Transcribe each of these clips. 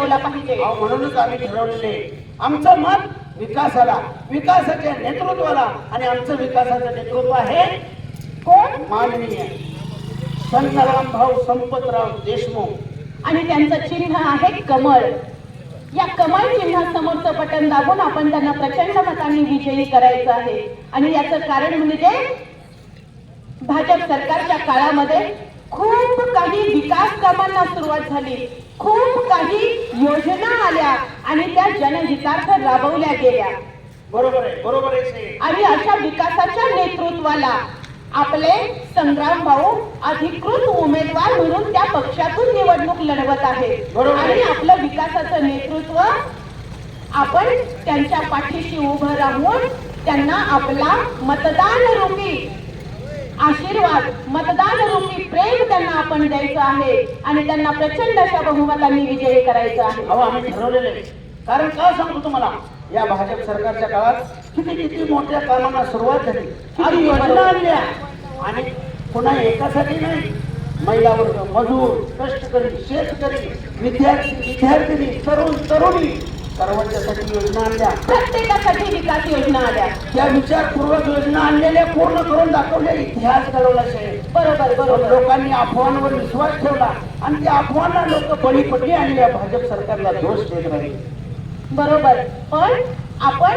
बजावला पाहिजे. म्हणूनच आम्ही ठरवलेले आमचं मत विकासाला विकासाच्या नेतृत्वाला आणि आमचं विकासाचं नेतृत्व आहे कोण? माननीय संतराम भाऊ संपतराव देशमुख. आणि त्यांचं चिन्ह आहे कमळ. या कमळ चिन्हासमोरचं बटन दाबून आपण त्यांना प्रचंड मतांनी विजयी करायचं आहे. आणि याचं कारण म्हणजे भाजप सरकारच्या काळामध्ये खूप काही विकास कामांना सुरुवात झाली. खूप काही योजना आल्या आणि त्या जनहितार्थ राबवल्या गेल्या बरोबर आहे बरोबर आहे. आणि अशा विकासाच्या नेतृत्वाला आपले संग्राम भाऊ अधिकृत उमेदवार म्हणून त्या पक्षातून निवडणूक लढवत आहेत बरोबर. आणि आपलं विकासाचं नेतृत्व आपण त्यांच्या पाठीशी उभं राहून त्यांना आपला मतदान रूपी आशीर्वाद मतदान रूपी प्रेम त्यांना आपण द्यायचं आहे आणि त्यांना प्रचंड अशा बहुमतांनी विजयी करायचं आहे. अहो आम्ही ठरवलेले आहे. कारण का सांगतो तुम्हाला? या भाजप सरकारच्या काळात किती किती मोठ्या कामांना सुरुवात झाली. योजना आणल्या. आणि पुन्हा एकासाठी नाही. महिला वर्ग मजूर कष्टकरी शेतकरी विद्यार्थी विद्यार्थिनी तरुण तरुणी. सर्वांच्यासाठी योजना आणल्या. प्रत्येकासाठी विकास योजना आल्या. त्या विचारपूर्वक योजना आणलेल्या पूर्ण करून दाखवल्या इतिहास घडवला बरोबर बरोबर. लोकांनी अफवांवर विश्वास ठेवला आणि त्या अफवांना लोक बळी पडली आणि या भाजप सरकारला दोष देत राहिले. बरोबर. पण आपण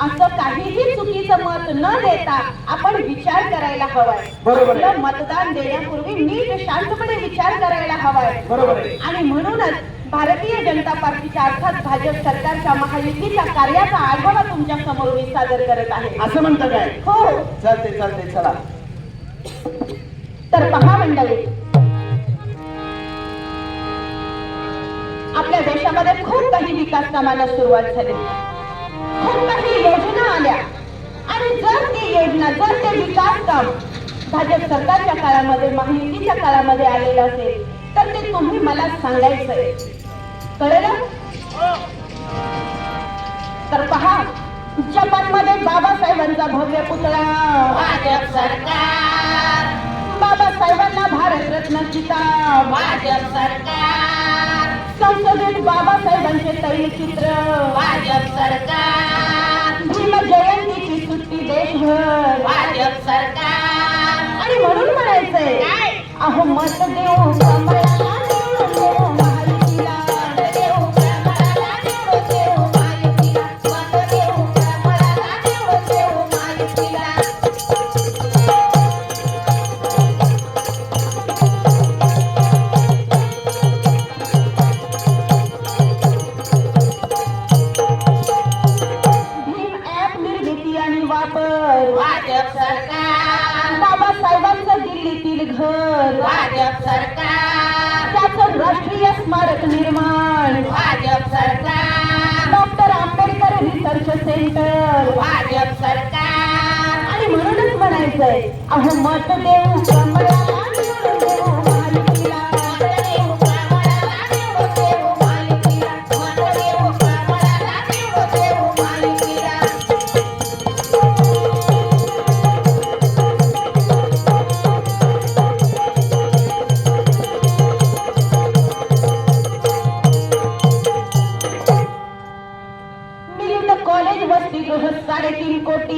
असं काहीही चुकीचं मत न देता आपण विचार करायला हवाय. बरोबर. मतदान देण्यापूर्वी नीट शांतपणे विचार करायला हवाय. बरोबर. आणि म्हणूनच भारतीय जनता पार्टीच्या अर्थात भाजप सरकारच्या महायुतीच्या कार्याचा आढावा तुमच्यासमोर मी सादर करत आहे. असं म्हणतं काय? हो. चालते चालते चला. तर पहा मंडळी. आपल्या देशामध्ये खूप काही विकास कामांना सुरुवात झाली. खूप काही योजना आल्या. आणि जर ती योजना जर ते विकास काम भाजप सरकारच्या काळामध्ये महायुतीच्या काळामध्ये आलेलं असेल तर ते तुम्ही मला सांगायचंय. कळलं? तर पहा जपानमध्ये बाबासाहेबांचा भव्य पुतळा. भाजप सरकार. बाबासाहेबांना भारतरत्न किताब भाजप सरकार. संसदेत बाबासाहेबांचे तैलचित्र भाजप सरकार. भीम जयंतीची सुट्टी देशभर. भाजप सरकार. आणि म्हणून म्हणायचंय? अहो मत देऊ भाजप सरकार. बाबासाहेबांचं दिल्लीतील घर. भाजप सरकार. त्याचं राष्ट्रीय स्मारक निर्माण. भाजप सरकार. Doctor Ambedkar research centre. Bhajap सरकार. आणि म्हणूनच म्हणायचंय अहो मत देऊ कमळाला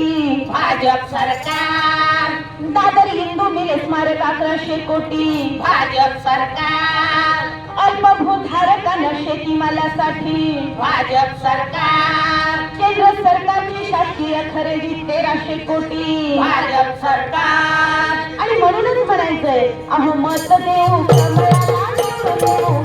कोटी भाजप सरकार. दादर हिंदू मिले स्मारक अकराशे कोटी भाजप सरकार. अल्पभूधारकांना शेतीमालासाठी भाजप सरकार. केंद्र सरकारची शासकीय खरेदी तेराशे कोटी भाजप सरकार. आणि म्हणूनच म्हणायचंय अहो मत देऊ कमळाला देऊ.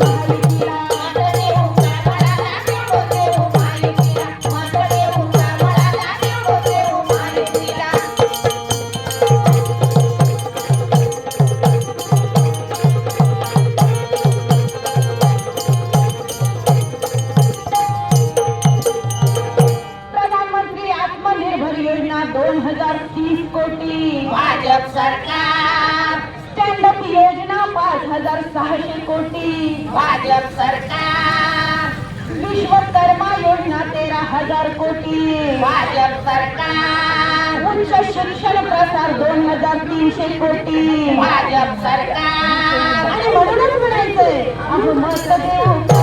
योजना दोन हजार तीस कोटी. भाजप सरकार. स्टँड अप योजना पाच हजार सहाशे कोटी. भाजप सरकार. विश्वकर्मा योजना तेरा हजार कोटी. भाजप सरकार. उच्च शिक्षण प्रसार दोन हजार तीनशे कोटी. भाजप सरकार. आणि म्हणूनच म्हणायचंय अहो मत देऊ.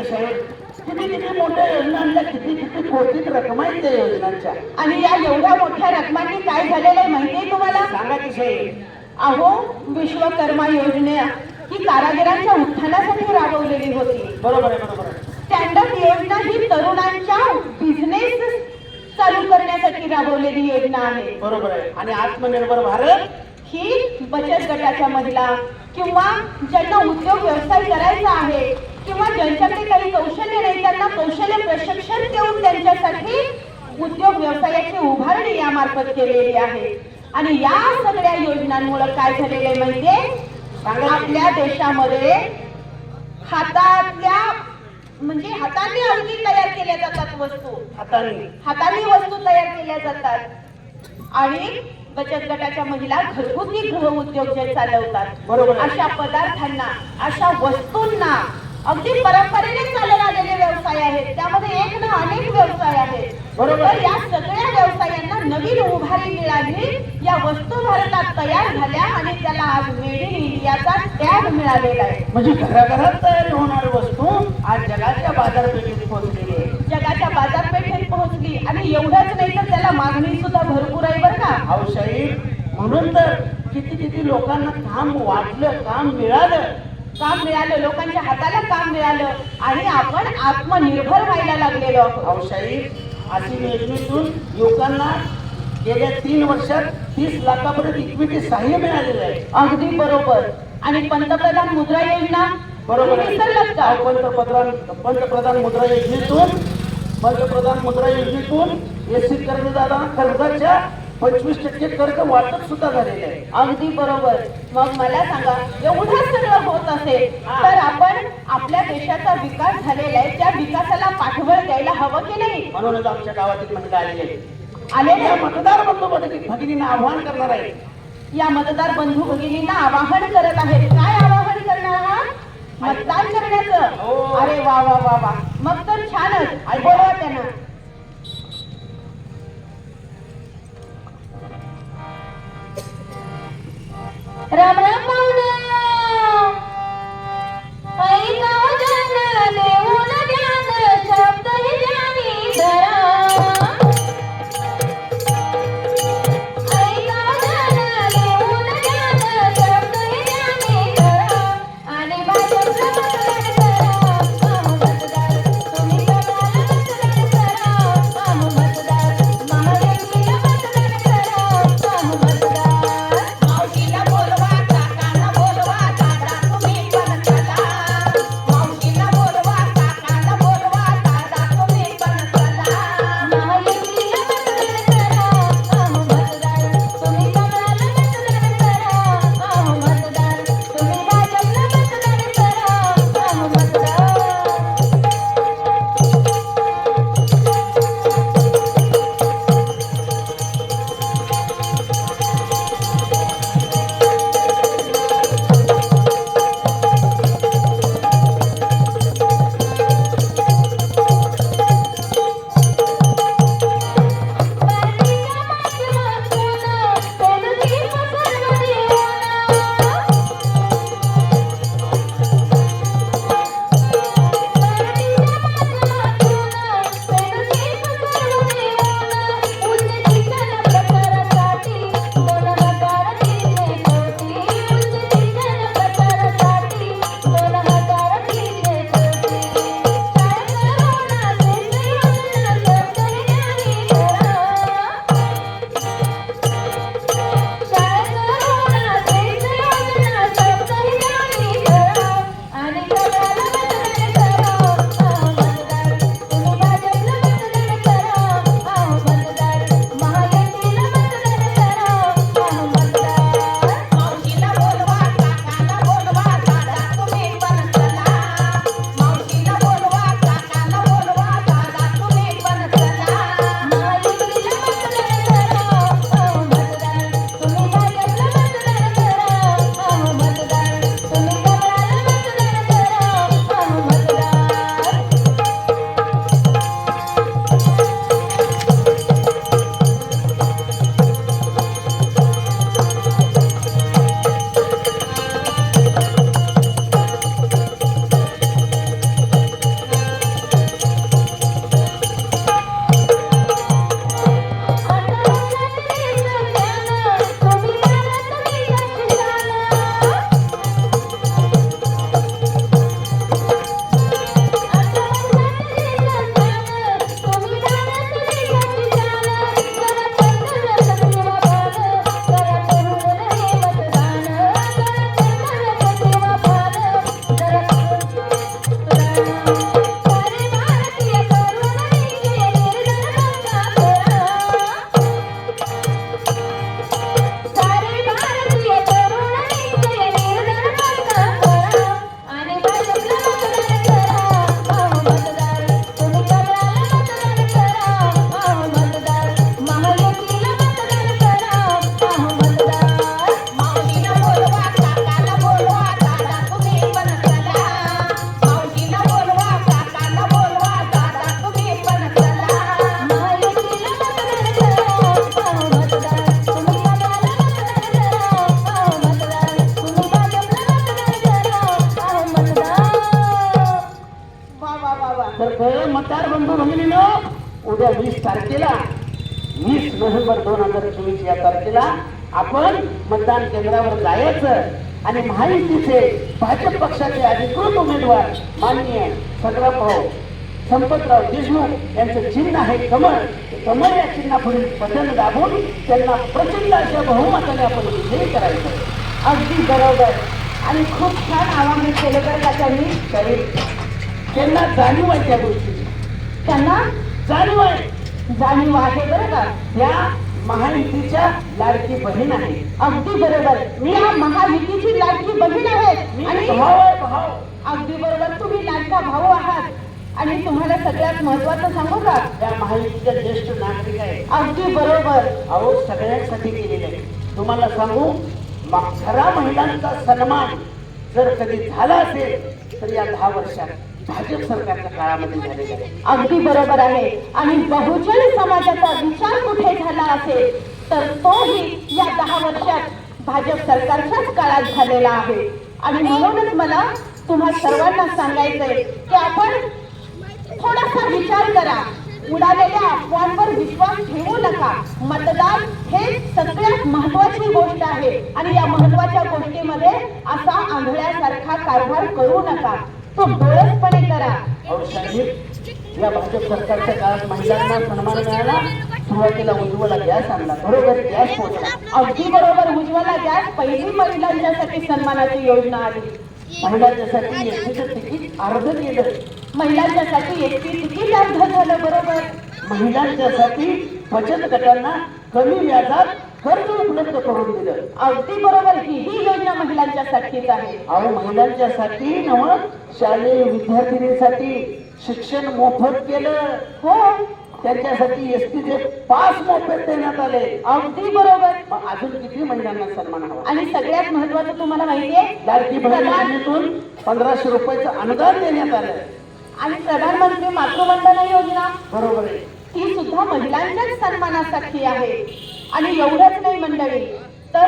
बघितलं साहेब. किती किती मोठ्या योजना आणल्या किती किती कोटीत रक्कम आहेत त्या योजनांच्या? आणि या एवढ्या मोठ्या रकमांनी काय झालेलं आहे माहितीये तुम्हाला? सांगा की साहेब. अहो विश्वकर्मा योजना ही कारागिरांच्या उत्थानासाठी राबवलेली होती. बरोबर आहे बरोबर आहे. स्टँडअप योजना ही तरुणांच्या बिझनेस चालू करण्यासाठी राबवलेली योजना आहे. बरोबर आहे. आणि आत्मनिर्भर भारत? ही बचत गटाच्या महिला किंवा ज्यांना उद्योग व्यवसाय करायचा आहे किंवा ज्यांच्याकडे काही कौशल्य नाही त्यांना कौशल्य प्रशिक्षण देऊन त्यांच्यासाठी उद्योग व्यवसायाची उभारणी यामार्फत केलेली आहे. आणि या सगळ्या योजनांमुळे काय झालेलं आहे म्हणजे आपल्या देशामध्ये हातातल्या म्हणजे हाताने अगदी तयार केल्या जातात वस्तू. हाताने. हाताने वस्तू तयार केल्या जातात. आणि बचत गटाच्या महिला घरगुती गृह उद्योग जे चालवतात. बरोबर. अशा पदार्थांना अशा वस्तूंना अगदी परंपरेने चालत आलेले व्यवसाय आहेत. त्यामध्ये एक ना अनेक व्यवसाय आहेत. बरोबर. या सगळ्या व्यवसायांना नवीन उभारी मिळाली. या वस्तू भारतात तयार झाल्या आणि त्याला आज मेड इन इंडियाचा टॅग मिळालेला आहे. म्हणजे घराघरात तयारी होणारी वस्तू आज जगाच्या बाजारपेठेत पोहोचलेली आहे. जगाच्या बाजारपेठेत पोहोचली. आणि एवढंच नाही तर त्याला मागणी सुद्धा भरपूर आहे बरं का. साहेब म्हणून तर किती किती लोकांना काम वाटलं काम मिळालं. काम मिळालं लोकांच्या हाताला काम मिळालं आणि आपण आत्मनिर्भर व्हायला लागलेलो साहेब अशी योजनेतून युवकांना गेल्या तीन वर्षात तीस लाखापर्यंत इक्विटी सहाय्य मिळालेलं आहे. अगदी बरोबर. आणि पंतप्रधान मुद्रा योजना बरोबर विसरलात का? पंतप्रधान पंतप्रधान मुद्रा योजनेतून पंतप्रधान मुद्रा योजनेतून एसी कर्जदारांना कर्जाच्या पंचवीस टक्के कर्ज वाटप सुद्धा झालेले आहे. अगदी बरोबर. मग मला सांगा एवढं सगळं होत असेल तर आपण आपल्या देशाचा विकास झालेला आहे त्या विकासाला पाठबळ द्यायला हवं की नाही? म्हणूनच आमच्या गावातील महिला आलेली आहे आलेले या मतदार बंधू भगिनींना आव्हान करणार आहे या मतदार बंधू भगिनींना आवाहन करत आहेत. काय मतदान केंद्रावर जायचं आणि महायुतीचे भाजप पक्षाचे अधिकृत उमेदवार माननीय संग्रामभाऊ संपतराव देशमुख यांचं चिन्ह आहे कमळ. कमळ या चिन्हापुढील बटन दाबून त्यांना प्रचंड अशा बहुमताने आपण विजयी करायचं. अगदी बरोबर. आणि खूप छान आवाहन केलं तर का त्यांनी. तरी त्यांना जाणीव आहे त्या गोष्टीची. त्यांना जाणीव आहे. जाणीव आहे बरं का. या महायुतीच्या लाडकी बहीण आहे. अगदी बरोबर. मी या महायुतीची लाडकी बहीण आहे. आणि अगदी बरोबर. तुम्ही लाडका भाऊ आहात. आणि तुम्हाला सगळ्यात महत्वाचं सांगू का? त्या महायुतीच्या ज्येष्ठ नागरिक आहे. अगदी बरोबर. अहो सगळ्यांसाठी केलेले आहे. तुम्हाला सांगू खरा महिलांचा सन्मान जर कधी झाला असेल तर या दहा वर्षात भाजप सरकारच्या काळामध्ये झालेला आहे. अगदी बरोबर आहे. आणि बहुजन समाजाचा विचार असेल तर तोही या दहा वर्षात भाजप सरकारच्याच काळात झालेला आहे. आणि म्हणूनच मला तुम्हा सर्वांना सांगायचंय की आपण थोडासा विचार करा. उडालेल्या अफवांवर विश्वास ठेवू नका. मतदान हे सगळ्यात महत्वाची गोष्ट आहे. आणि या महत्त्वाच्या गोष्टीमध्ये असा आंधळ्यासारखा कारभार करू नका. तो डोळसपणे करा. या भाजप सरकारच्या काळात महिलांना सन्मान मिळाला सुरुवातीला उज्ज्वला गॅस आणला. बरोबर गॅस पोहोचला. अगदी बरोबर उज्ज्वला गॅस. पहिली महिलांच्यासाठी सन्मानाची योजना आली महिलांच्यासाठी तिकीट अर्ध केलं महिलांच्यासाठी एकटी तिकीट अर्ध झालं बरोबर. महिलांच्यासाठी बचत गटांना कमी व्याजात कर्ज उपलब्ध करून दिलं. अगदी बरोबर ही ही योजना महिलांच्यासाठीच आहे. अहो महिलांच्यासाठी नव शालेय विद्यार्थिनीसाठी शिक्षण मोफत केलं. हो. त्यांच्यासाठी एसटीचे पास मोफत देण्यात आले. अगदी बरोबर. मग अजून किती महिलांना सन्मान हवा? आणि सगळ्यात महत्वाचं तुम्हाला माहितीये लाडकी बहीण योजनेतून पंधराशे रुपयाचं अनुदान देण्यात आलं. आणि प्रधानमंत्री मातृवंदना योजना? बरोबर आहे. ती सुद्धा महिलांच्याच सन्मानासाठी आहे. आणि एवढंच नाही मंडळी तर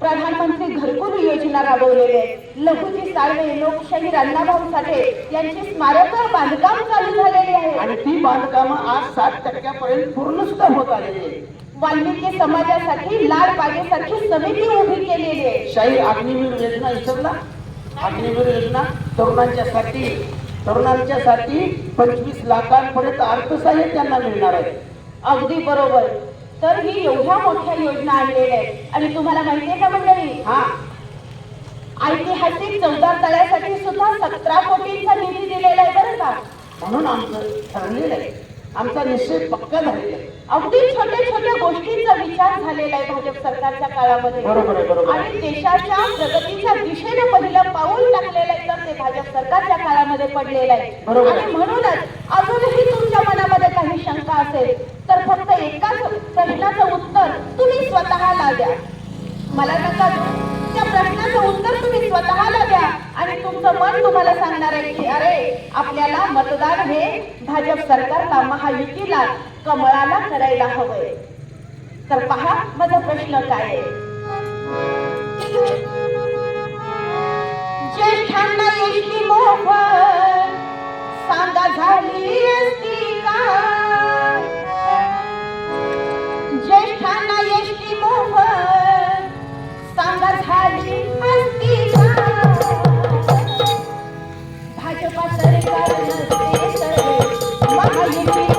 प्रधानमंत्री घरकुल योजना राबवलेली. आहे लघुजी साळवे लोकशाहीर अण्णाभाऊ साठे यांची स्मारक बांधकाम चालू झालेली आहे आणि ती बांधकामं आज साठ टक्क्यापर्यंत पूर्ण सुद्धा होत आलेली आहे वाल्मिकी समाजासाठी लाल बागेसारखी समिती उभी केलेली आहे. शाही अग्निवीर योजना विसरला अग्निवीर योजना तरुणांच्यासाठी तरुणांच्यासाठी पंचवीस लाखांपर्यंत अर्थसहाय्य त्यांना मिळणार आहे. अगदी बरोबर. तर ही एवढ्या मोठ्या योजना आणलेल्या आहेत. आणि तुम्हाला माहितीये का मंडळी? हा. ऐतिहासिक चौदार तळ्यासाठी सुद्धा सतरा कोटींचा निधी दिलेला आहे बरं का? म्हणून आमचं ठरलेलं आहे. आमचा निश्चय पक्का झालेला आहे. अगदी छोट्या छोट्या गोष्टींचा विचार झालेला आहे भाजप सरकारच्या काळामध्ये. आणि देशाच्या प्रगतीच्या दिशेने पहिलं पाऊल टाकलेलं आहे तर ते भाजप सरकारच्या काळामध्ये पडलेलं आहे. आणि म्हणूनच अजूनही तुमच्या असेल तर फक्त एकाच प्रश्नाचं उत्तर तुम्ही स्वतःला द्या मला नका त्या प्रश्नाचं उत्तर तुम्ही स्वतःला द्या आणि तुमचं मन तुम्हाला सांगणार आहे की अरे आपल्याला मतदान हे भाजप सरकारला महायुतीला कमळाला करायला हवंय. तर पहा माझा प्रश्न काय आहे. ज्येष्ठांना येईल मोफत सांगा झाली असती का? तर महायुतीत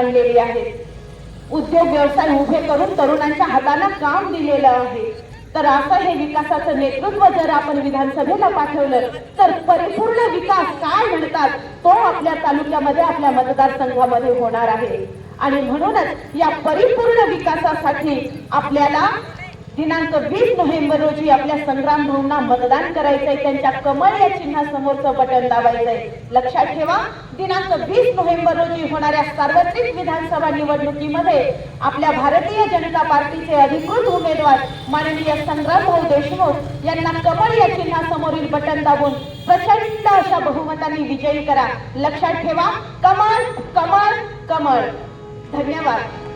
आणलेली आहे. उद्योग व्यवसाय उभे करून तरुणांच्या हाताला काम दिलेलं आहे. तर असं हे विकासाचं नेतृत्व जर आपण विधानसभेला पाठवलं तर परिपूर्ण विकास काय म्हणतात तो आपल्या तालुक्यामध्ये आपल्या मतदारसंघामध्ये होणार आहे. आणि म्हणूनच या परिपूर्ण विकासासाठी आपल्याला दिनांक वीस नोव्हेंबर रोजी आपल्या संग्राम भाऊंना मतदान करायचंय. त्यांच्या कमळ या चिन्हासमोरचं बटन दाबायचंय. लक्षात ठेवा दिनांक वीस नोव्हेंबर रोजी होणाऱ्या सार्वत्रिक विधानसभा निवडणुकीमध्ये आपल्या भारतीय जनता पार्टीचे अधिकृत उमेदवार माननीय संग्राम भाऊ देशमुख यांना कमळ या चिन्हासमोरील बटन दाबून प्रचंड अशा बहुमतांनी विजयी करा. लक्षात ठेवा कमळ कमळ कमळ. धन्यवाद.